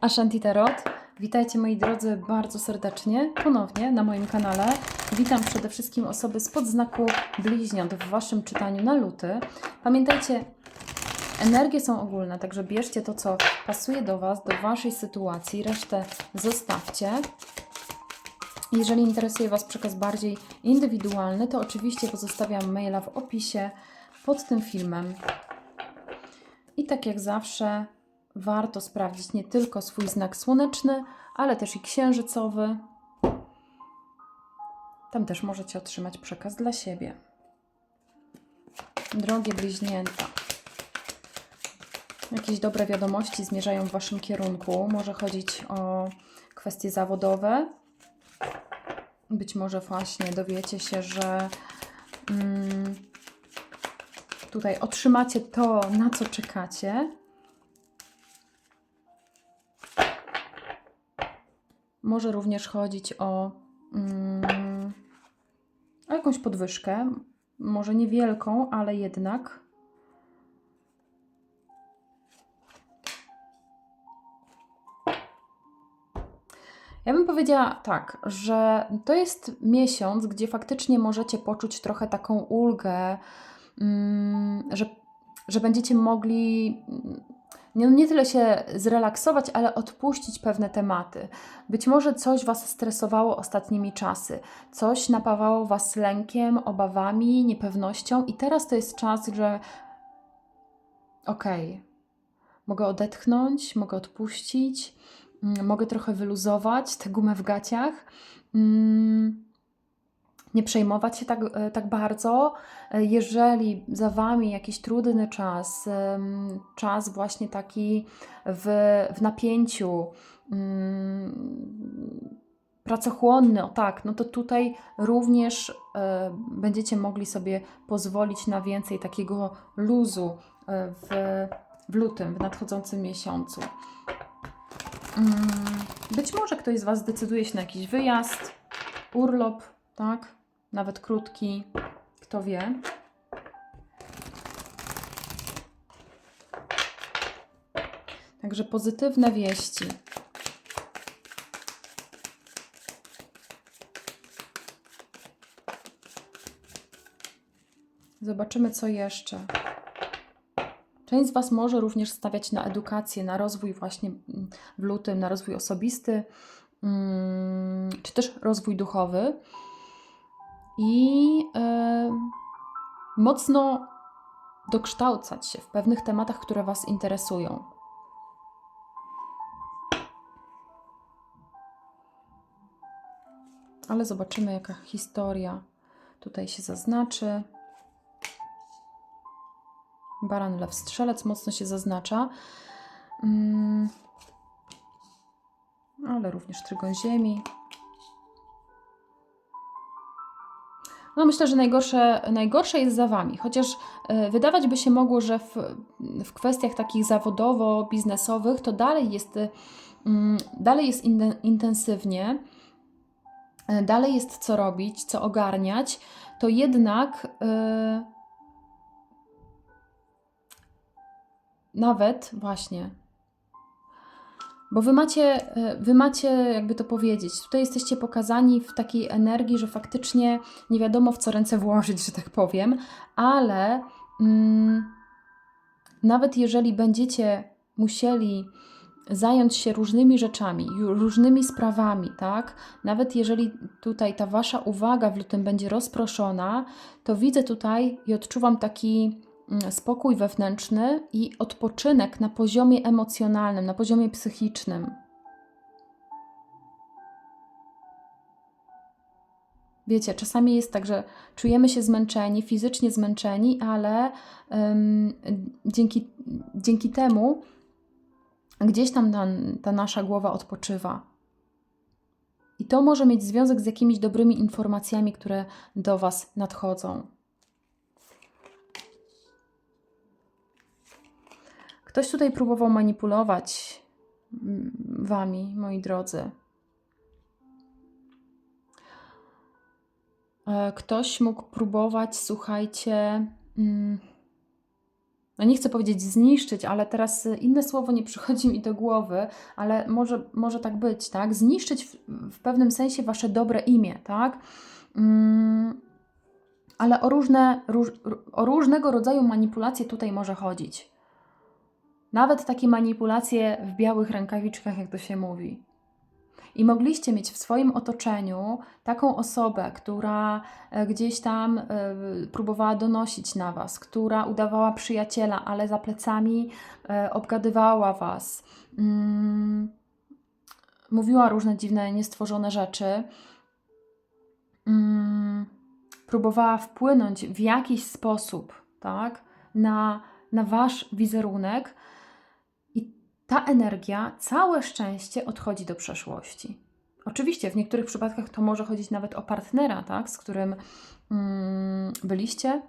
Ashanti Tarot. Witajcie moi drodzy bardzo serdecznie ponownie na moim kanale. Witam przede wszystkim osoby spod znaku bliźniąt w Waszym czytaniu na luty. Pamiętajcie, energie są ogólne, także bierzcie to, co pasuje do Was, do Waszej sytuacji, resztę zostawcie. Jeżeli interesuje Was przekaz bardziej indywidualny, to oczywiście pozostawiam maila w opisie pod tym filmem. I tak jak zawsze, warto sprawdzić nie tylko swój znak słoneczny, ale też i księżycowy. Tam też możecie otrzymać przekaz dla siebie. Drogie bliźnięta. Jakieś dobre wiadomości zmierzają w Waszym kierunku. Może chodzić o kwestie zawodowe. Być może właśnie dowiecie się, że mm, tutaj otrzymacie to, na co czekacie. Może również chodzić o, mm, o jakąś podwyżkę, może niewielką, ale jednak. Ja bym powiedziała tak, że to jest miesiąc, gdzie faktycznie możecie poczuć trochę taką ulgę, mm, że, że będziecie mogli nie, nie tyle się zrelaksować, ale odpuścić pewne tematy. Być może coś Was stresowało ostatnimi czasy, coś napawało Was lękiem, obawami, niepewnością, i teraz to jest czas, że okej, mogę odetchnąć, mogę odpuścić, mm, mogę trochę wyluzować tę gumę w gaciach. Mm, nie przejmować się tak, e, tak bardzo. E, Jeżeli za Wami jakiś trudny czas, czas właśnie taki w, w napięciu, mm, pracochłonny, o tak, no to tutaj również e, będziecie mogli sobie pozwolić na więcej takiego luzu w, w lutym, w nadchodzącym miesiącu. Mm, Być może ktoś z Was zdecyduje się na jakiś wyjazd, urlop, tak? Nawet krótki, kto wie. Także pozytywne wieści. Zobaczymy, co jeszcze. Część z Was może również stawiać na edukację, na rozwój właśnie mm, w lutym, na rozwój osobisty, mm, czy też rozwój duchowy. I e, mocno dokształcać się w pewnych tematach, które Was interesują. Ale zobaczymy, jaka historia tutaj się zaznaczy. Baran, lew, strzelec mocno się zaznacza. Mm. Ale również trygon ziemi. No myślę, że najgorsze, najgorsze jest za Wami, chociaż e, wydawać by się mogło, że w, w kwestiach takich zawodowo-biznesowych to dalej jest, mm, dalej jest in, intensywnie, e, dalej jest co robić, co ogarniać, to jednak e, nawet właśnie bo wy macie, e, wy macie, jakby to powiedzieć, tutaj jesteście pokazani w takiej energii, że faktycznie nie wiadomo w co ręce włożyć, że tak powiem, ale mm, nawet jeżeli będziecie musieli zająć się różnymi rzeczami, różnymi sprawami, tak? Nawet jeżeli tutaj ta wasza uwaga w lutym będzie rozproszona, to widzę tutaj i odczuwam taki spokój wewnętrzny i odpoczynek na poziomie emocjonalnym, na poziomie psychicznym. Wiecie, czasami jest tak, że czujemy się zmęczeni, fizycznie zmęczeni, ale ym, dzięki, dzięki temu gdzieś tam ta, ta nasza głowa odpoczywa. I to może mieć związek z jakimiś dobrymi informacjami, które do Was nadchodzą. Ktoś tutaj próbował manipulować mm, Wami, moi drodzy. E, Ktoś mógł próbować, słuchajcie, mm, no nie chcę powiedzieć zniszczyć, ale teraz inne słowo nie przychodzi mi do głowy, ale może, może tak być, tak? Zniszczyć w, w pewnym sensie wasze dobre imię, tak? Mm, ale o, różne, róż, o różnego rodzaju manipulacje tutaj może chodzić. Nawet takie manipulacje w białych rękawiczkach, jak to się mówi. I mogliście mieć w swoim otoczeniu taką osobę, która e, gdzieś tam e, próbowała donosić na was, która udawała przyjaciela, ale za plecami e, obgadywała was, mm, mówiła różne dziwne, niestworzone rzeczy, mm, próbowała wpłynąć w jakiś sposób tak, na, na wasz wizerunek ta energia, całe szczęście odchodzi do przeszłości. Oczywiście w niektórych przypadkach to może chodzić nawet o partnera, tak, z którym mm, byliście.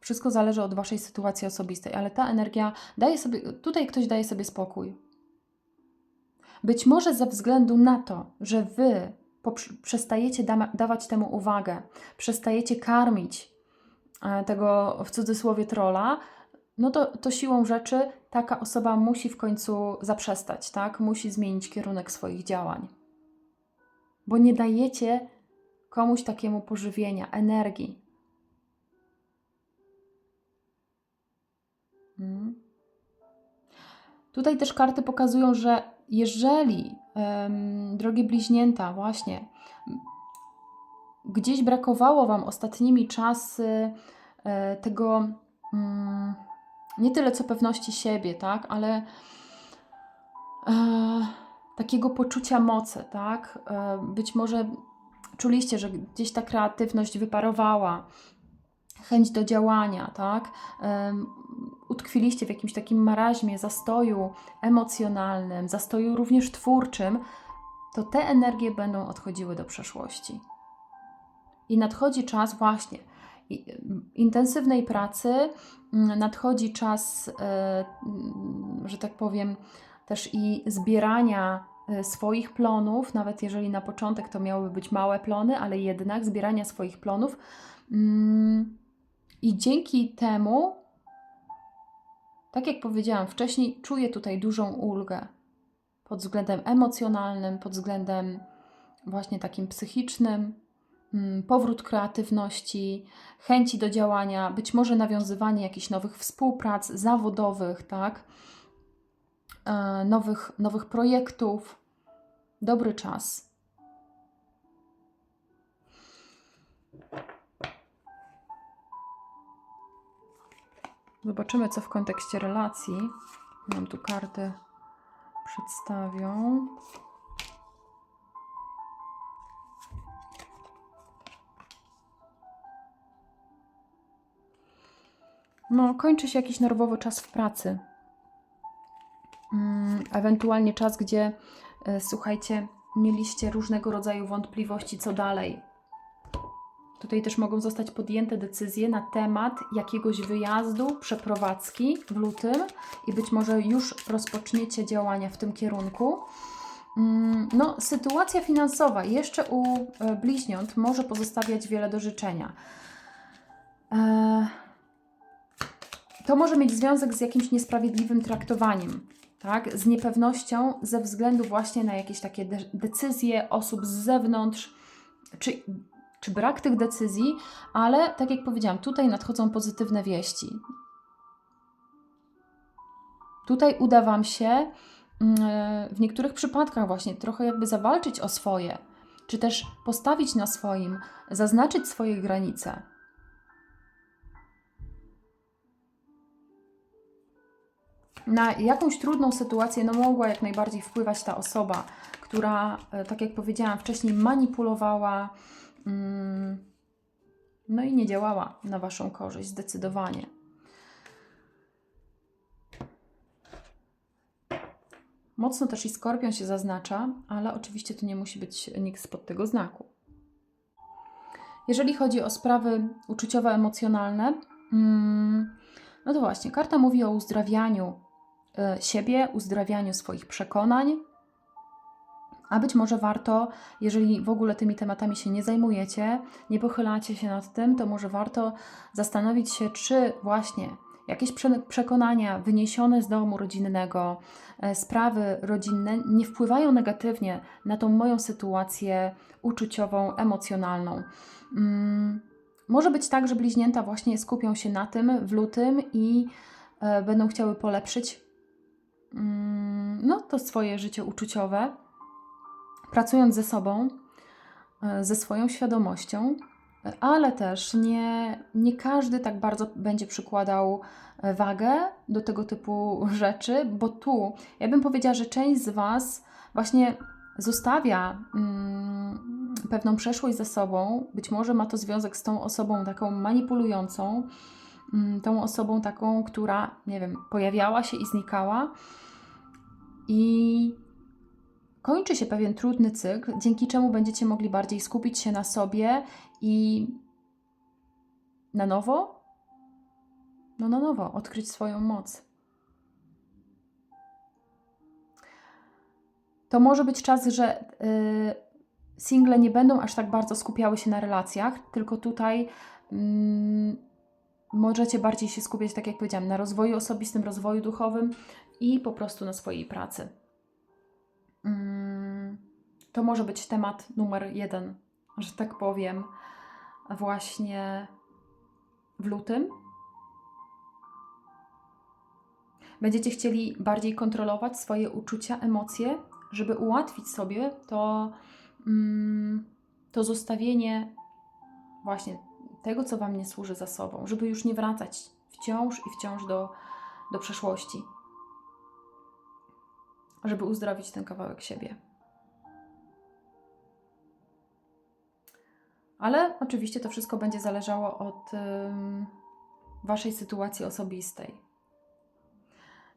Wszystko zależy od waszej sytuacji osobistej, ale ta energia daje sobie, tutaj ktoś daje sobie spokój. Być może ze względu na to, że wy przestajecie da dawać temu uwagę, przestajecie karmić e, tego w cudzysłowie trola, no to, to siłą rzeczy taka osoba musi w końcu zaprzestać, tak? Musi zmienić kierunek swoich działań. Bo nie dajecie komuś takiemu pożywienia, energii. Hmm. Tutaj też karty pokazują, że jeżeli, um, drogie bliźnięta, właśnie gdzieś brakowało Wam ostatnimi czasy e, tego. Um, nie tyle co pewności siebie, tak, ale e, takiego poczucia mocy, tak. E, być może czuliście, że gdzieś ta kreatywność wyparowała, chęć do działania, tak. E, utkwiliście w jakimś takim maraźmie, zastoju emocjonalnym, zastoju również twórczym, to te energie będą odchodziły do przeszłości. I nadchodzi czas właśnie intensywnej pracy. Mm, nadchodzi czas, e, mm, że tak powiem, też i zbierania e, swoich plonów, nawet jeżeli na początek to miałyby być małe plony, ale jednak zbierania swoich plonów. Mm, I dzięki temu, tak jak powiedziałam wcześniej, czuję tutaj dużą ulgę pod względem emocjonalnym, pod względem właśnie takim psychicznym, powrót kreatywności, chęci do działania, być może nawiązywanie jakichś nowych współprac zawodowych, tak? E, nowych, nowych projektów. Dobry czas. Zobaczymy, co w kontekście relacji nam tu karty przedstawią. No, kończy się jakiś nerwowy czas w pracy. Mm, ewentualnie czas, gdzie, e, słuchajcie, mieliście różnego rodzaju wątpliwości, co dalej. Tutaj też mogą zostać podjęte decyzje na temat jakiegoś wyjazdu, przeprowadzki w lutym i być może już rozpoczniecie działania w tym kierunku. Mm, no, sytuacja finansowa jeszcze u e, bliźniąt może pozostawiać wiele do życzenia. Eee, to może mieć związek z jakimś niesprawiedliwym traktowaniem, tak? z niepewnością ze względu właśnie na jakieś takie de decyzje osób z zewnątrz, czy, czy brak tych decyzji, ale tak jak powiedziałam, tutaj nadchodzą pozytywne wieści. Tutaj uda Wam się mm, w niektórych przypadkach właśnie trochę jakby zawalczyć o swoje, czy też postawić na swoim, zaznaczyć swoje granice. Na jakąś trudną sytuację no mogła jak najbardziej wpływać ta osoba, która, e, tak jak powiedziałam wcześniej, manipulowała, mm, no i nie działała na Waszą korzyść zdecydowanie. Mocno też i skorpion się zaznacza, ale oczywiście to nie musi być nikt spod tego znaku. Jeżeli chodzi o sprawy uczuciowe, emocjonalne, mm, no to właśnie, karta mówi o uzdrawianiu siebie, uzdrawianiu swoich przekonań, A być może warto, jeżeli w ogóle tymi tematami się nie zajmujecie, nie pochylacie się nad tym, to może warto zastanowić się, czy właśnie jakieś prze- przekonania wyniesione z domu rodzinnego, e, sprawy rodzinne nie wpływają negatywnie na tą moją sytuację uczuciową, emocjonalną. Mm, może być tak, że bliźnięta właśnie skupią się na tym w lutym i e, będą chciały polepszyć no, to swoje życie uczuciowe, pracując ze sobą, e, ze swoją świadomością, ale też nie, nie każdy tak bardzo będzie przykładał e, wagę do tego typu rzeczy, bo tu ja bym powiedziała, że część z Was właśnie zostawia mm, pewną przeszłość za sobą. Być może ma to związek z tą osobą taką manipulującą, mm, tą osobą taką, która, nie wiem, pojawiała się i znikała. I kończy się pewien trudny cykl, dzięki czemu będziecie mogli bardziej skupić się na sobie i na nowo, no na nowo odkryć swoją moc. To może być czas, że y, single nie będą aż tak bardzo skupiały się na relacjach, tylko tutaj mm, możecie bardziej się skupiać, tak jak powiedziałam, na rozwoju osobistym, rozwoju duchowym i po prostu na swojej pracy. Mm, to może być temat numer jeden, że tak powiem, właśnie w lutym. Będziecie chcieli bardziej kontrolować swoje uczucia, emocje, żeby ułatwić sobie to, mm, to zostawienie właśnie tego, co Wam nie służy za sobą, żeby już nie wracać wciąż i wciąż do, do przeszłości, żeby uzdrowić ten kawałek siebie. Ale oczywiście to wszystko będzie zależało od ym, Waszej sytuacji osobistej.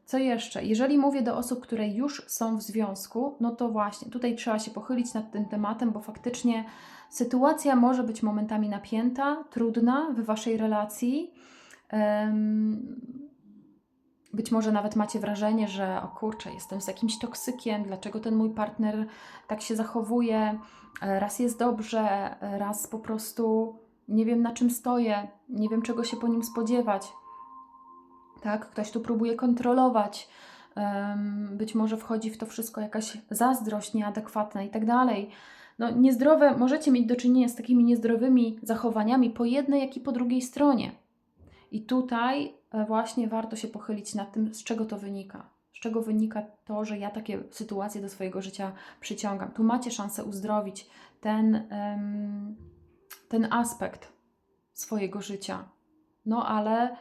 Co jeszcze? Jeżeli mówię do osób, które już są w związku, no to właśnie tutaj trzeba się pochylić nad tym tematem, bo faktycznie sytuacja może być momentami napięta, trudna w Waszej relacji. Ym, być może nawet macie wrażenie, że o kurczę, jestem z jakimś toksykiem, dlaczego ten mój partner tak się zachowuje, E, raz jest dobrze, raz po prostu nie wiem na czym stoję, nie wiem czego się po nim spodziewać. Tak, ktoś tu próbuje kontrolować, być może wchodzi w to wszystko jakaś zazdrość nieadekwatna i tak dalej. No, niezdrowe, możecie mieć do czynienia z takimi niezdrowymi zachowaniami po jednej, jak i po drugiej stronie. I tutaj e, właśnie warto się pochylić nad tym, z czego to wynika. Z czego wynika to, że ja takie sytuacje do swojego życia przyciągam. Tu macie szansę uzdrowić ten, ten aspekt swojego życia. No ale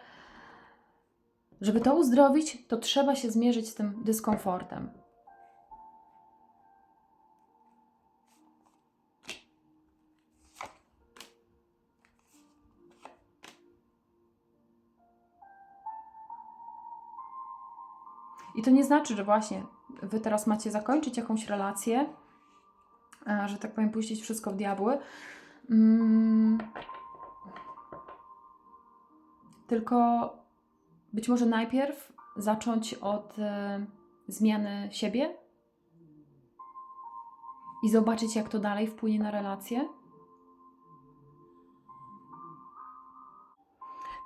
żeby to uzdrowić, to trzeba się zmierzyć z tym dyskomfortem. I to nie znaczy, że właśnie wy teraz macie zakończyć jakąś relację, a, że tak powiem, puścić wszystko w diabły. Mm. Tylko być może najpierw zacząć od e, zmiany siebie i zobaczyć, jak to dalej wpłynie na relacje.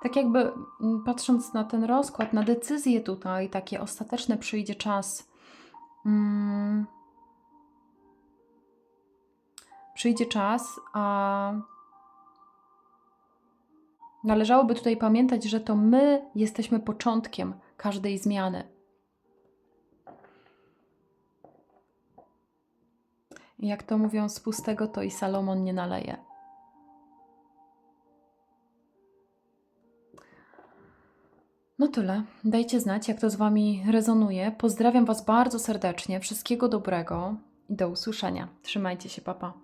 Tak jakby mm, patrząc na ten rozkład, na decyzje tutaj, takie ostateczne przyjdzie czas. Mm, przyjdzie czas, a należałoby tutaj pamiętać, że to my jesteśmy początkiem każdej zmiany. Jak to mówią, z pustego to i Salomon nie naleje. No tyle. Dajcie znać, jak to z Wami rezonuje. Pozdrawiam Was bardzo serdecznie. Wszystkiego dobrego i do usłyszenia. Trzymajcie się, papa.